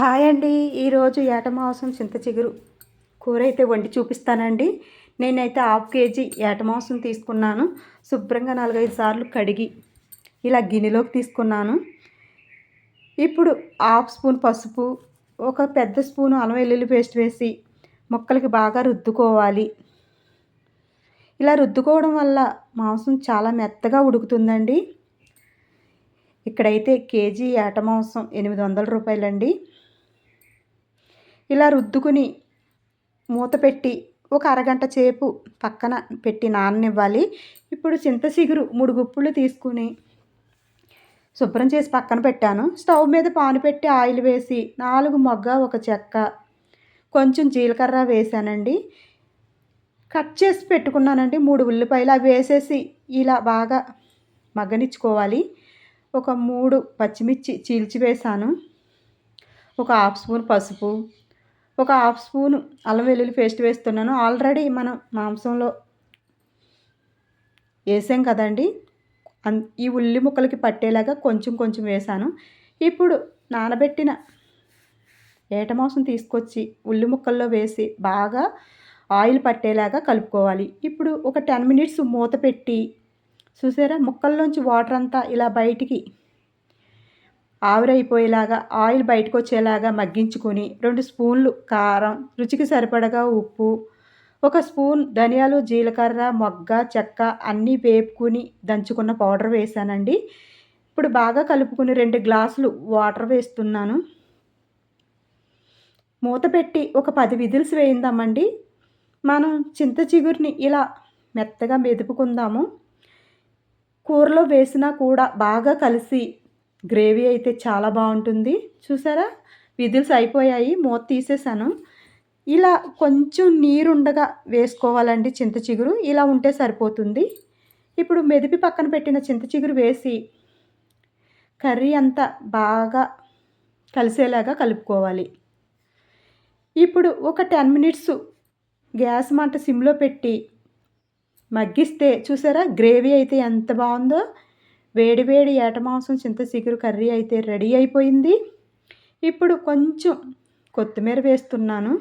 Hi అండి. ఈరోజు ఏట మాంసం చింత చిగురు కూర అయితే వండి చూపిస్తానండి. నేనైతే హాఫ్ కేజీ ఏట మాంసం తీసుకున్నాను. శుభ్రంగా నాలుగైదు సార్లు కడిగి ఇలా గిన్నెలోకి తీసుకున్నాను. ఇప్పుడు హాఫ్ స్పూన్ పసుపు ఒక పెద్ద స్పూన్ అల్లం వెల్లుల్లి పేస్ట్ వేసి ముక్కలకి బాగా రుద్దుకోవాలి. ఇలా రుద్దుకోవడం వల్ల మాంసం చాలా మెత్తగా ఉడుకుతుందండి. ఇక్కడైతే కేజీ ఏట మాంసం ఎనిమిది వందల రూపాయలండి. ఇలా రుద్దుకుని మూత పెట్టి ఒక అరగంట సేపు పక్కన పెట్టి నాననివ్వాలి. ఇప్పుడు చింతసిగురు మూడు గుప్పులు తీసుకుని శుభ్రం చేసి పక్కన పెట్టాను. స్టవ్ మీద పాను పెట్టి ఆయిల్ వేసి నాలుగు మొగ్గ ఒక చెక్క కొంచెం జీలకర్ర వేసానండి. కట్ చేసి పెట్టుకున్నానండి. మూడు ఉల్లిపాయలు అవి వేసేసి ఇలా బాగా మగ్గనిచ్చుకోవాలి. ఒక మూడు పచ్చిమిర్చి చీల్చి వేసాను. ఒక హాఫ్ స్పూన్ పసుపు ఒక హాఫ్ స్పూన్ అల్లం వెల్లుల్లి పేస్ట్ వేస్తున్నాను. ఆల్రెడీ మనం మాంసంలో వేసాం కదండి. ఈ ఉల్లి ముక్కలకి పట్టేలాగా కొంచెం కొంచెం వేసాను. ఇప్పుడు నానబెట్టిన ఏట మాంసం తీసుకొచ్చి ఉల్లి ముక్కల్లో వేసి బాగా ఆయిల్ పట్టేలాగా కలుపుకోవాలి. ఇప్పుడు ఒక టెన్ మినిట్స్ మూత పెట్టి చూసారా? ముక్కల్లోంచి వాటర్ అంతా ఇలా బయటికి ఆవిరైపోయేలాగా ఆయిల్ బయటకు వచ్చేలాగా మగ్గించుకొని రెండు స్పూన్లు కారం రుచికి సరిపడగా ఉప్పు ఒక స్పూన్ ధనియాలు జీలకర్ర మొగ్గ చెక్క అన్నీ వేపుకుని దంచుకున్న పౌడర్ వేసానండి ఇప్పుడు బాగా కలుపుకుని రెండు గ్లాసులు వాటర్ వేస్తున్నాను. మూత పెట్టి ఒక పది విజిల్స్ వేయిందామండి. మనం చింత చిగురిని ఇలా మెత్తగా మెదుపుకుందాము. కూరలో వేసినా కూడా బాగా కలిసి గ్రేవీ అయితే చాలా బాగుంటుంది. చూసారా? విజిల్స్ అయిపోయాయి. మూత తీసేసాను. ఇలా కొంచెం నీరుండగా వేసుకోవాలండి చింత చిగురు. ఇలా ఉంటే సరిపోతుంది. ఇప్పుడు మెదిపి పక్కన పెట్టిన చింత చిగురు వేసి కర్రీ అంతా బాగా కలిసేలాగా కలుపుకోవాలి. ఇప్పుడు ఒక టెన్ మినిట్స్ గ్యాస్ మంట సిమ్లో పెట్టి మగ్గిస్తే చూసారా? గ్రేవీ అయితే ఎంత బాగుందో. వేడి వేడి ఏట మాంసం చింత చిగురు కర్రీ అయితే రెడీ అయిపోయింది. ఇప్పుడు కొంచెం కొత్తిమీర వేస్తున్నాను.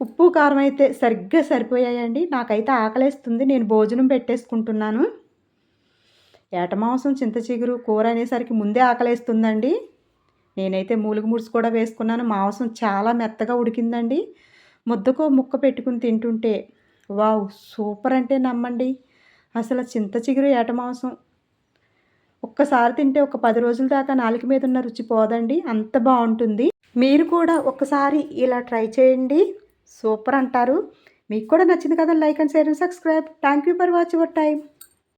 ఉప్పు కారం అయితే సరిగ్గా సరిపోయాయండి. నాకైతే ఆకలేస్తుంది. నేను భోజనం పెట్టేసుకుంటున్నాను. ఏట మాంసం కూర అనేసరికి ముందే ఆకలేస్తుందండి. నేనైతే మూలుగు ముడుసు కూడా వేసుకున్నాను. మాంసం చాలా మెత్తగా ఉడికిందండి. ముద్దకో ముక్క పెట్టుకుని తింటుంటే వావ్ సూపర్ అంటే నమ్మండి. అసలు చింత చిగురు ఏటమాంసం ఒక్కసారి తింటే ఒక పది రోజుల దాకా నాలుక మీద ఉన్న రుచి పోదండి. అంత బాగుంటుంది. మీరు కూడా ఒక్కసారి ఇలా ట్రై చేయండి. సూపర్ అంటారు. మీకు కూడా నచ్చింది కదా like and share and subscribe. Thank you for watch your time